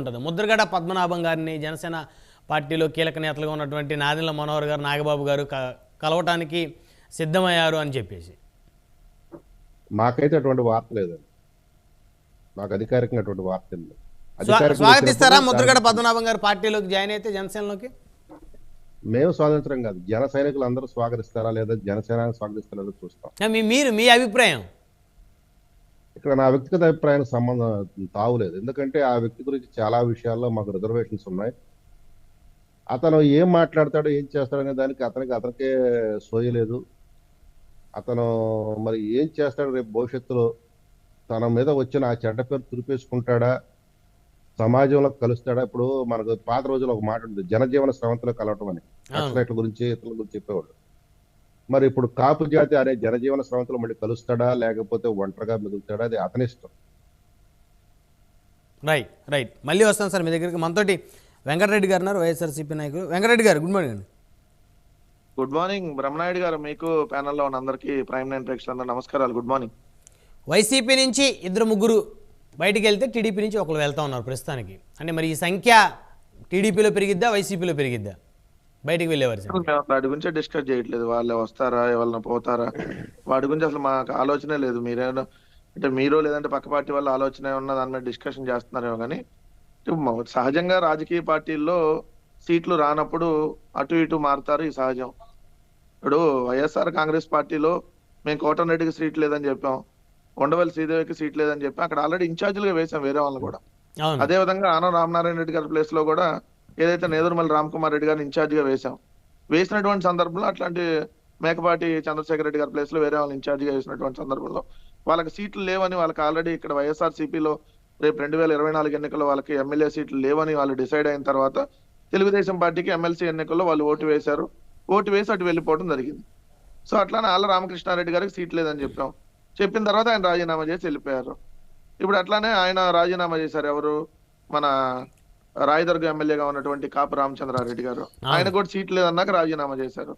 ఉంటుంది. ముద్రగడ పద్మనాభం గారిని జనసేన పార్టీలో కీలక నేతలుగా ఉన్నటువంటి నాదెండ్ల మనోహర్ గారు నాగబాబు గారు కలవటానికి సిద్ధమయ్యారు అని చెప్పేసి. మాకైతే అటువంటి వార్త లేదండి. మాకు అధికారికంగా అటువంటి వార్త స్వాగతిస్తారా ముద్రగడ పద్మనాభం గారు పార్టీలోకి జాయిన్ అయితే జనసేనలోకి? మేము స్వాతంత్రం కాదు. జన సైనికులు అందరూ స్వాగతిస్తారా లేదా జనసేన స్వాగతిస్తారా చూస్తాం. మీరు మీ అభిప్రాయం? ఇక్కడ నా వ్యక్తిగత అభిప్రాయానికి సంబంధం తావులేదు. ఎందుకంటే ఆ వ్యక్తి గురించి చాలా విషయాల్లో మాకు రిజర్వేషన్స్ ఉన్నాయి. అతను ఏం మాట్లాడతాడో ఏం చేస్తాడో అనే దానికి అతనికి అతనికే సోయలేదు అతను మరి ఏం చేస్తాడు రేపు భవిష్యత్తులో తన మీద వచ్చిన ఆ చెడ్డ పేరు తురిపేసుకుంటాడా సమాజంలో కలుస్తాడా? ఇప్పుడు మనకు పాత రోజుల్లో ఒక మాట ఉంది జనజీవన స్రవంతిలో కలవటం అని. గురించి ఇతరుల గురించి చెప్పేవాడు. మరి ఇప్పుడు కాపు జాతి అనే జనజీవన స్రవంతిలో మళ్ళీ కలుస్తాడా? లేకపోతే ఒంటరిగా మిగులుతాడా అది అతని ఇష్టం. రైట్ రైట్ మళ్ళీ వస్తాను సార్ మీ దగ్గరికి. మనతోటి వెంకటరెడ్డి గారు ఉన్నారు వైఎస్ఆర్సీపీ నాయకులు వెంకటరెడ్డి గారు గుడ్ మార్నింగ్ అండి గుడ్ మార్నింగ్ బ్రహ్మనాయుడు గారు మీకు ప్యానెల్లో ఉన్న అందరికీ ప్రైమ్ నైన్ ప్రేక్షకులందరూ నమస్కారాలు. గుడ్ మార్నింగ్ వైసీపీ నుంచి ఇద్దరు ముగ్గురు బయటికి వెళ్తే టీడీపీ నుంచి ఒకరు వెళ్తా ఉన్నారు ప్రస్తుతానికి. అంటే మరి ఈ సంఖ్య టీడీపీలో పెరిగిద్దా వైసీపీలో పెరిగిద్దా? బయటికి వెళ్ళేవారు. మేము గురించి డిస్కస్ చేయట్లేదు. వాళ్ళే వస్తారా ఎవరైనా పోతారా? వాటి గురించి అసలు మాకు ఆలోచనే లేదు. మీరేమో అంటే మీరు లేదంటే పక్క పార్టీ వాళ్ళ ఆలోచన ఉన్న దాని మీద డిస్కషన్ చేస్తున్నారేమో కానీ సహజంగా రాజకీయ పార్టీల్లో సీట్లు రానప్పుడు అటు ఇటు మారుతారు ఈ సహజం. ఇప్పుడు వైఎస్ఆర్ కాంగ్రెస్ పార్టీలో మేము కోటరెడ్డికి సీట్ లేదని చెప్పాం. ఉండవల్లి శ్రీదేవికి సీట్ లేదని చెప్పాం. అక్కడ ఆల్రెడీ ఇన్ఛార్జీలుగా వేసాం వేరే వాళ్ళని కూడా. అదే విధంగా ఆనం రామనారాయణ రెడ్డి గారి ప్లేస్లో కూడా ఏదైతే నేదురుమల్లి రామ్ కుమార్ రెడ్డి గారిని ఇన్ఛార్జిగా వేశాం. వేసినటువంటి సందర్భంలో అట్లాంటి మేకపాటి చంద్రశేఖర రెడ్డి గారి ప్లేస్లో వేరే వాళ్ళని ఇన్ఛార్జిగా వేసినటువంటి సందర్భంలో వాళ్ళకి సీట్లు లేవని వాళ్ళకి ఆల్రెడీ ఇక్కడ వైఎస్ఆర్ సిపిలో రేపు రెండు వేల ఇరవై నాలుగు ఎన్నికల్లో వాళ్ళకి ఎమ్మెల్యే సీట్లు లేవని వాళ్ళు డిసైడ్ అయిన తర్వాత తెలుగుదేశం పార్టీకి ఎమ్మెల్సీ ఎన్నికల్లో వాళ్ళు ఓటు వేశారు. ఓటు వేసి అటు వెళ్ళిపోవడం జరిగింది. సో అట్లానే ఆళ్ళ రామకృష్ణారెడ్డి గారికి సీట్ లేదని చెప్పాం. చెప్పిన తర్వాత ఆయన రాజీనామా చేసి వెళ్ళిపోయారు. ఇప్పుడు అట్లానే ఆయన రాజీనామా చేశారు ఎవరు? మన రాయదుర్గ ఎమ్మెల్యేగా ఉన్నటువంటి కాపు రామచంద్రారెడ్డి గారు. ఆయన కూడా సీట్ లేదన్నాక రాజీనామా చేశారు.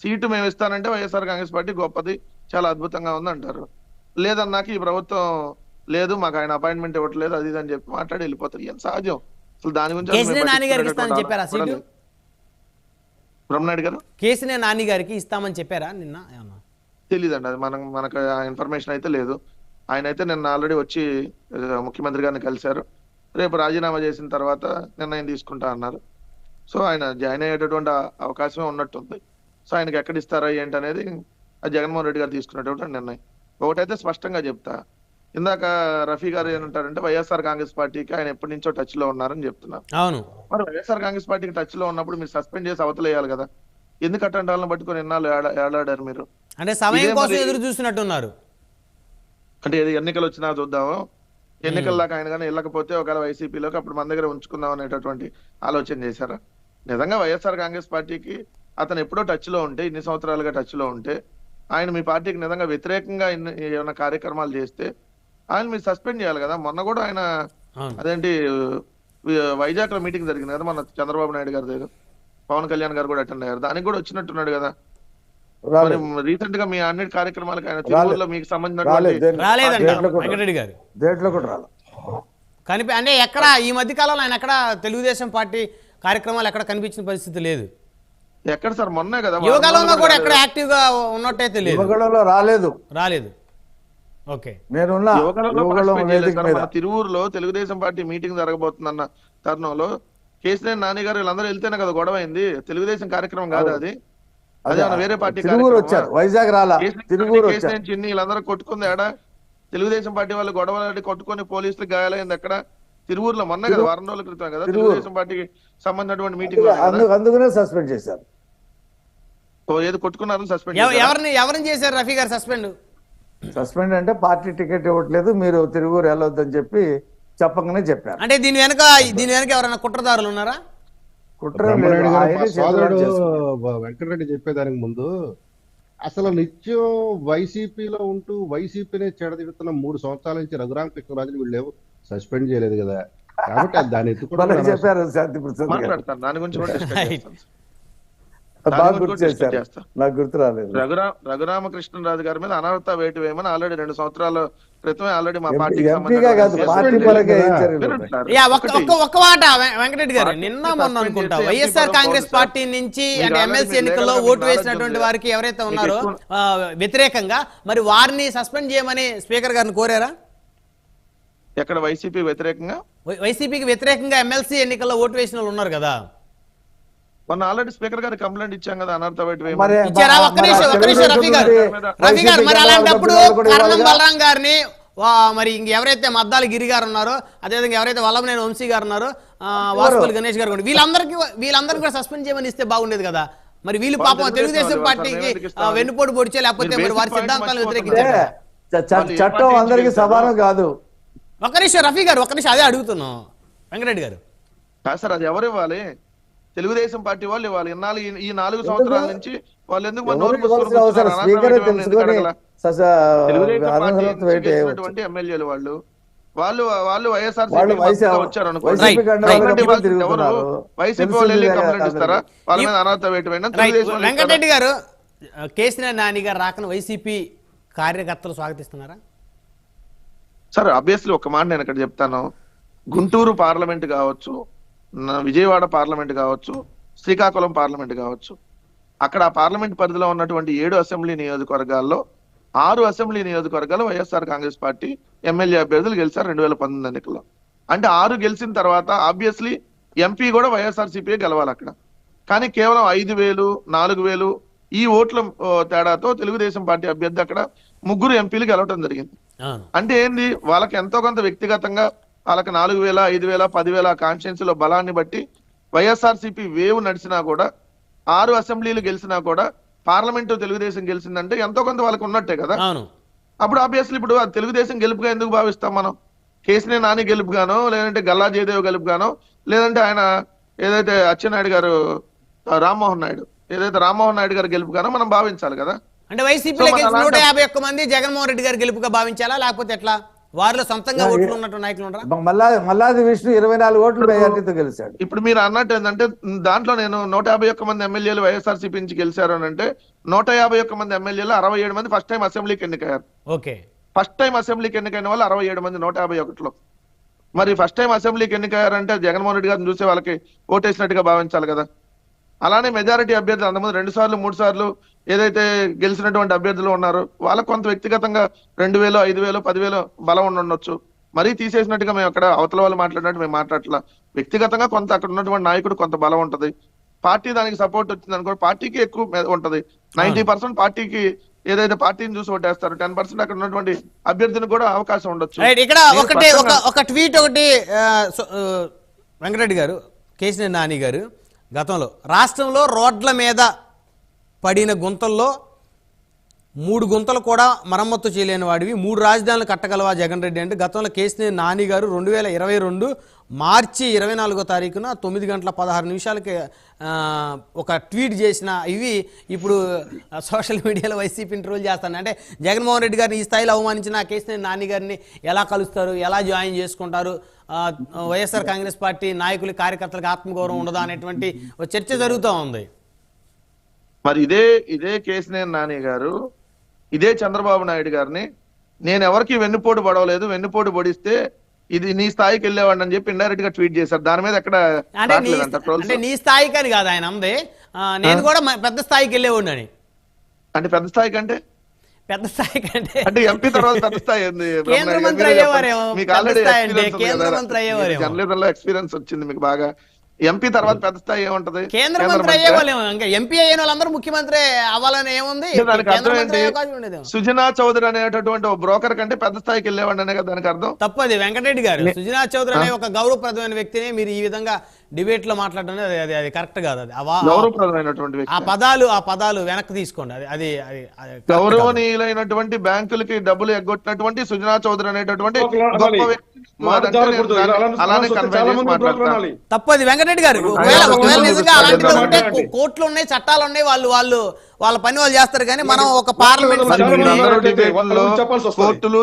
సీటు మేము ఇస్తానంటే వైఎస్ఆర్ కాంగ్రెస్ పార్టీ గొప్పది చాలా అద్భుతంగా ఉంది అంటారు లేదన్నాక ఈ ప్రభుత్వం లేదు మాకు ఆయన అపాయింట్మెంట్ ఇవ్వట్లేదు అది ఇది అని చెప్పి మాట్లాడి వెళ్ళిపోతారు. ఎంత సహజం? అసలు దాని గురించి. బ్రహ్మనాయుడు గారు? కేసీనే నాని గారికి ఇస్తామని చెప్పారా నిన్న? తెలియదండి అది మనం మనకు ఇన్ఫర్మేషన్ అయితే లేదు. ఆయన అయితే నిన్న ఆల్రెడీ వచ్చి ముఖ్యమంత్రి గారిని కలిశారు. రేపు రాజీనామా చేసిన తర్వాత నిర్ణయం తీసుకుంటా అన్నారు. సో ఆయన జాయిన్ అయ్యేటటువంటి అవకాశమే ఉన్నట్టుంది. సో ఆయనకి ఎక్కడ ఇస్తారా ఏంటి అనేది ఆ జగన్మోహన్ రెడ్డి గారు తీసుకునేటటువంటి నిర్ణయం. ఒకటైతే స్పష్టంగా చెప్తా. ఇందాక రఫీ గారు ఏమంటారంటే వైఎస్ఆర్ కాంగ్రెస్ పార్టీకి ఆయన ఎప్పటి నుంచో టచ్లో ఉన్నారని చెప్తున్నారు అవును. మరి వైఎస్ఆర్ కాంగ్రెస్ పార్టీకి టచ్లో ఉన్నప్పుడు మీరు సస్పెండ్ చేసి అవతలేయాలి కదా. ఎందుకు అట్లాంటి వాళ్ళని పట్టుకొని ఎన్నాళ్ళు ఏడా- ఏడాడారు మీరు? అంటే సమయం కోసం ఎదురు చూస్తున్నట్టున్నారు. అంటే ఏది ఎన్నికలు వచ్చినా చూద్దాము. ఎన్నికల దాకా ఆయన కానీ వెళ్ళకపోతే ఒకవేళ వైసీపీలోకి అప్పుడు మన దగ్గర ఉంచుకుందాం అనేటటువంటి ఆలోచన చేశారా? నిజంగా వైఎస్ఆర్ కాంగ్రెస్ పార్టీకి అతను ఎప్పుడో టచ్లో ఉంటే ఇన్ని సంవత్సరాలుగా టచ్లో ఉంటే ఆయన మీ పార్టీకి నిజంగా వ్యతిరేకంగా ఏమైనా కార్యక్రమాలు చేస్తే ఆయన మీరు సస్పెండ్ చేయాలి కదా? మొన్న కూడా ఆయన అదేంటి వైజాగ్లో మీటింగ్ జరిగింది కదా మన చంద్రబాబు నాయుడు గారి దగ్గర? పవన్ కళ్యాణ్ గారు కూడా అటెండ్ అయ్యారు. దానికి కూడా వచ్చినట్టున్నాడు కదా? రీసెంట్గా మీ అన్ని కార్యక్రమాలకు ఆయన. తిరుమలలో మీకు రాలేదంట దేంట్లో కూడా రాలేదు కనిపి అంటే ఎక్కడ ఈ మధ్య కాలంలో ఆయన ఎక్కడ తెలుగుదేశం పార్టీ కార్యక్రమాలు ఎక్కడ కనిపించిన పరిస్థితి లేదు. ఎక్కడ సార్? మొన్నే కదా యువకాలంలో కూడా ఎక్కడ యువకాలంలో యాక్టివ్గా ఉన్నట్టయితే లేదు యువగళంలో రాలేదు. రాలేదు. ఓకే. మన తిరువూరులో తెలుగుదేశం పార్టీ మీటింగ్ జరగబోతుందన్న తరుణంలో కేసీఆర్ నాని గారు వీళ్ళందరూ వెళ్తేనే కదా గొడవ అయింది. తెలుగుదేశం కార్యక్రమం కాదు అది? అదే వేరే పార్టీ తిరుగురు? వచ్చారు వైజాగ్ రాలా తిరుగురు వచ్చారు. చిన్ని వీళ్ళందరూ కొట్టుకుంది ఏడా? తెలుగుదేశం పార్టీ వాళ్ళు గొడవలాడి కొట్టుకొని పోలీసులు గాయాలైంది ఎక్కడ? తిరువూరులో మొన్న కదా వారం రోజుల క్రితం కదా. తెలుగుదేశం పార్టీకి సంబంధించినటువంటి మీటింగ్ అందుకు అందుకనే సస్పెండ్ చేశారు. ఏది కొట్టుకున్నారని సస్పెండ్ ఎవ- ఎవరిని ఎవరిని చేశారు రఫీ గారు సస్పెండ్? సస్పెండ్ అంటే పార్టీ టికెట్ ఇవ్వట్లేదు మీరు తిరుగురు వెళ్ళొద్దని చెప్పి చెప్పగానే చెప్పారు. అంటే దీని వెనక దీని వెనక ఎవరైనా కుట్రదారులు ఉన్నారా? వెంకటరెడ్డి చెప్పేదానికి ముందు అసలు నిత్యం వైసీపీలో ఉంటూ వైసీపీనే చెడదిగుతున్న మూడు సంవత్సరాల నుంచి రఘురామకృష్ణరాజుని వీళ్ళు ఏవో సస్పెండ్ చేయలేదు కదా. కాబట్టి భలే ఎత్తుకోవడం చెప్పారు శాంతి ప్రసాద్ గారు. మాట్లాడతాను. దాని గురించి. దాని. నాకు గుర్తు రాలేదు. రఘురా రఘురామకృష్ణరాజు గారి మీద అనర్హత వేటు వేయమని ఆల్రెడీ రెండు సంవత్సరాలు క్రితమే ఆల్రెడీ మా పార్టీ ఒక్క మాట వెంకటరెడ్డి గారు నిన్న మొన్న అనుకుంటా వైఎస్ఆర్ కాంగ్రెస్ పార్టీ నుంచి అంటే ఎమ్మెల్సీ ఎన్నికల్లో ఓటు వేసినటువంటి వారికి ఎవరైతే ఉన్నారో వ్యతిరేకంగా మరి వారిని సస్పెండ్ చేయమని స్పీకర్ గారిని కోరారా? ఎక్కడ వైసీపీ వ్యతిరేకంగా? వై- వైసీపీకి వ్యతిరేకంగా ఎమ్మెల్సీ ఎన్నికల్లో ఓటు వేసిన వాళ్ళు ఉన్నారు కదా. మొన్న ఆల్రెడీ స్పీకర్ గారికి కంప్లైంట్ ఇచ్చాం కదా అనర్థ రఫీ గారు. గారు మరి అలాంటప్పుడు కరణం? బలరాం గారిని వా- మరి ఇంక ఎవరైతే మద్దాలి గిరి గారు ఉన్నారో అదేవిధంగా ఎవరైతే వల్లభనేని వంశీ గారు ఉన్నారో ఆ, వాసుపల్లి గణేష్ గారు కూడా వీళ్ళందరికీ వీళ్ళందరినీ కూడా సస్పెండ్ చేయమని ఇస్తే బాగుండేది కదా. మరి వీళ్ళు పాపం తెలుగుదేశం పార్టీకి? వెన్నుపోటు పొడిచే లేకపోతే మీరు వారి మర్చిపోతున్నారు. వ్యతిరేకించారు. చట్టం అందరికి సమానం కాదు. ఒక్క నిమిషం రఫీ గారు ఒక్క నిమిషం అదే అడుగుతున్నాం. వెంకటరెడ్డి గారు. సార్ అది ఎవరు ఇవ్వాలి తెలుగుదేశం పార్టీ వాళ్ళు ఇవ్వాలి. ఇన్నాళ్ళు ఈ- ఈ నాలుగు సంవత్సరాల నుంచి వాళ్ళు ఎందుకు తెలుగుదేశం ఎమ్మెల్యేలు వాళ్ళు వాళ్ళు వాళ్ళు వైఎస్ఆర్ వచ్చారు అనుకో Right, వైసీపీ. వాళ్ళు వాళ్ళు కంప్లైంట్ ఇస్తారా? వాళ్ళ మీద వేయటం ఇస్తారా? వెంకటరెడ్డి గారు కేసీఆర్ నాని గారు రాకను వైసీపీ కార్యకర్తలు స్వాగతిస్తున్నారా? సార్ అబ్వియస్లీ ఒక మాట నేను ఇక్కడ చెప్తాను. గుంటూరు పార్లమెంట్ కావచ్చు విజయవాడ పార్లమెంట్ కావచ్చు శ్రీకాకుళం పార్లమెంట్ కావచ్చు. అక్కడ ఆ పార్లమెంట్ పరిధిలో ఉన్నటువంటి ఏడు అసెంబ్లీ నియోజకవర్గాల్లో ఆరు అసెంబ్లీ నియోజకవర్గాలు వైఎస్ఆర్ కాంగ్రెస్ పార్టీ ఎమ్మెల్యే అభ్యర్థులు గెలిచారు రెండు వేల పంతొమ్మిది ఎన్నికల్లో. అంటే ఆరు గెలిచిన తర్వాత ఆబ్వియస్లీ ఎంపీ కూడా వైఎస్ఆర్ సిపిఐ గెలవాలి అక్కడ. కానీ కేవలం ఐదు వేలు నాలుగు వేలు ఈ ఓట్ల తేడాతో తెలుగుదేశం పార్టీ అభ్యర్థి అక్కడ ముగ్గురు ఎంపీలు గెలవడం జరిగింది. అంటే ఏంది? వాళ్ళకి ఎంతో కొంత వ్యక్తిగతంగా వాళ్ళకి నాలుగు వేల ఐదు వేల పదివేల కాన్స్టిట్యున్సీ లో బలాన్ని బట్టి వైఎస్ఆర్సీపీ వేవ్ నడిచినా కూడా ఆరు అసెంబ్లీలు గెలిచినా కూడా పార్లమెంటు తెలుగుదేశం గెలిచిందంటే ఎంతో కొంత వాళ్ళకి ఉన్నట్టే కదా? అప్పుడు ఆబ్వియస్లీ ఇప్పుడు తెలుగుదేశం గెలుపుగా ఎందుకు భావిస్తాం మనం? కేసీనే నాని గెలుపుగానో లేదంటే గల్లా జయదేవ్ గెలుపుగానో లేదంటే ఆయన ఏదైతే అచ్చెన్నాయుడు గారు రామ్మోహన్ నాయుడు ఏదైతే రామ్మోహన్ నాయుడు గారు గెలుపుగానో మనం భావించాలి కదా? అంటే గెలిచిన నూట యాభై ఒక్క మంది జగన్మోహన్ రెడ్డి గారు గెలుపుగా భావించాలా? లేకపోతే ఎట్లా? వారిలో సొంతంగా ఓట్లు ఉన్నట్టు నాయకులు ఉండరా? మల్లా మల్లాది విష్ణు ఇరవై నాలుగు ఓట్లు మెజార్టీతో గెలిచాడు. ఇప్పుడు మీరు అన్నట్టు ఏంటంటే దాంట్లో నేను నూట యాభై ఒక్క మంది ఎమ్మెల్యేలు వైఎస్ఆర్సీపీ నుంచి గెలిచారు అని అంటే నూట యాభై ఒక్క మంది ఎమ్మెల్యేలు అరవై ఏడు మంది ఫస్ట్ టైం అసెంబ్లీకి ఎన్నికయ్యారు. ఓకే. ఫస్ట్ టైం అసెంబ్లీకి ఎన్నికైన వాళ్ళు అరవై ఏడు మంది నూట యాభై ఒకటిలో. మరి ఫస్ట్ టైం అసెంబ్లీకి ఎన్నికయ్యారంటే జగన్మోహన్ రెడ్డి గారిని చూసే వాళ్ళకి ఓటేసినట్టుగా భావించాలి కదా. అలానే మెజారిటీ అభ్యర్థులు అంతమంది రెండు సార్లు మూడు సార్లు ఏదైతే గెలిచినటువంటి అభ్యర్థులు ఉన్నారో వాళ్ళకు కొంత వ్యక్తిగతంగా రెండు వేలు ఐదు వేలు పదివేలు బలం ఉండి ఉండొచ్చు. మరీ తీసేసినట్టుగా మేము అక్కడ అవతల వాళ్ళు మాట్లాడినట్టు మేము మాట్లాడట్లా. వ్యక్తిగతంగా కొంత అక్కడ ఉన్నటువంటి నాయకుడు కొంత బలం ఉంటది. పార్టీ దానికి సపోర్ట్ వచ్చింది అనుకో పార్టీకి ఎక్కువ ఉంటది. నైన్టీ పర్సెంట్ పార్టీకి ఏదైతే పార్టీని చూసి ఓటేస్తారు టెన్ పర్సెంట్ అక్కడ ఉన్నటువంటి అభ్యర్థిని కూడా అవకాశం ఉండొచ్చు. ఇక్కడ ఒకటి ఒక ట్వీట్ ఒకటి వెంకటరెడ్డి గారు కేసీఆర్ నాని గారు గతంలో. రాష్ట్రంలో రోడ్ల మీద పడిన గుంతల్లో మూడు గుంతలు కూడా మరమ్మత్తు చేయలేని వాడివి. మూడు రాజధానులు కట్టగలవా జగన్ రెడ్డి అంటే గతంలో కేసీఆర్ నాని గారు రెండు వేల ఇరవై రెండు మార్చి ఇరవై నాలుగో తారీఖున తొమ్మిది గంటల పదహారు నిమిషాలకి ఒక ట్వీట్ చేసిన ఇవి ఇప్పుడు సోషల్ మీడియాలో వైసీపీని ట్రోల్ చేస్తాను. అంటే జగన్మోహన్ రెడ్డి గారిని ఈ స్థాయిలో అవమానించిన కేసీఆర్ నాని గారిని ఎలా కలుస్తారు ఎలా జాయిన్ చేసుకుంటారు వైఎస్ఆర్ కాంగ్రెస్ పార్టీ నాయకులు కార్యకర్తలకు ఆత్మగౌరవం ఉండదా అనేటువంటి చర్చ జరుగుతూ ఉంది. మరి ఇదే ఇదే కేసినేని నాని గారు ఇదే చంద్రబాబు నాయుడు గారిని నేను ఎవరికి వెన్నుపోటు పడవలేదు వెన్నుపోటు పొడిస్తే ఇది నీ స్థాయికి వెళ్ళేవాడిని అని చెప్పి ఇండైరెక్ట్గా ట్వీట్ చేశారు దాని మీద ఎక్కడ అంటే నీ. అంటే స్థాయికి అని కాదు ఆయన అంది నేను కూడా పెద్ద స్థాయికి వెళ్ళేవాడిని అంటే పెద్ద స్థాయి కంటే పెద్ద స్థాయి కంటే అంటే ఎంపీ తర్వాత పెద్ద స్థాయి ఏంది? కేంద్ర మంత్రి అయ్యేవారేమో. మీకు ఆల్రెడీ అంటే ఎక్స్పీరియన్స్ అయ్యేవారేమో. జర్నలిజంలో ఎక్స్పీరియన్స్ వచ్చింది మీకు బాగా ఎంపీ తర్వాత పెద్ద స్థాయి ఏముంటది? కేంద్ర మంత్రి అయ్యే వాళ్ళేమో ఇంకా ఎంపీ అయిన వాళ్ళందరూ ముఖ్యమంత్రి అవ్వాలని ఏముంది? సుజనా చౌదరి అనేటటువంటి ఒక బ్రోకర్ కంటే పెద్ద స్థాయికి వెళ్ళేవాడిని అనే కదా దానికి అర్థం? తప్పది వెంకటరెడ్డి గారు. సుజనా చౌదరి అనే ఒక గౌరవప్రదమైన వ్యక్తిని మీరు ఈ విధంగా డిబేట్లో మాట్లాడడం అనేది అది అది కరెక్ట్ కాదు అది. గౌరవప్రదమైనటువంటి వ్యక్తి. ఆ పదాలు ఆ పదాలు వెనక్కి తీసుకోండి అది అది. గౌరవనీయులైనటువంటి బ్యాంకులకి డబ్బులు ఎగ్గొట్టినటువంటి సుజనా చౌదరి అనేటటువంటి గొప్ప. వ్యక్తి. తప్పది వెంకటరెడ్డి గారు. ఒకవేళ నిజంగా ముందు ఉంటే కోర్టులు ఉన్నాయి చట్టాలు ఉన్నాయి వాళ్ళు వాళ్ళు వాళ్ళ పని వాళ్ళు చేస్తారు కానీ మనం ఒక పార్లమెంట్. కోర్టులు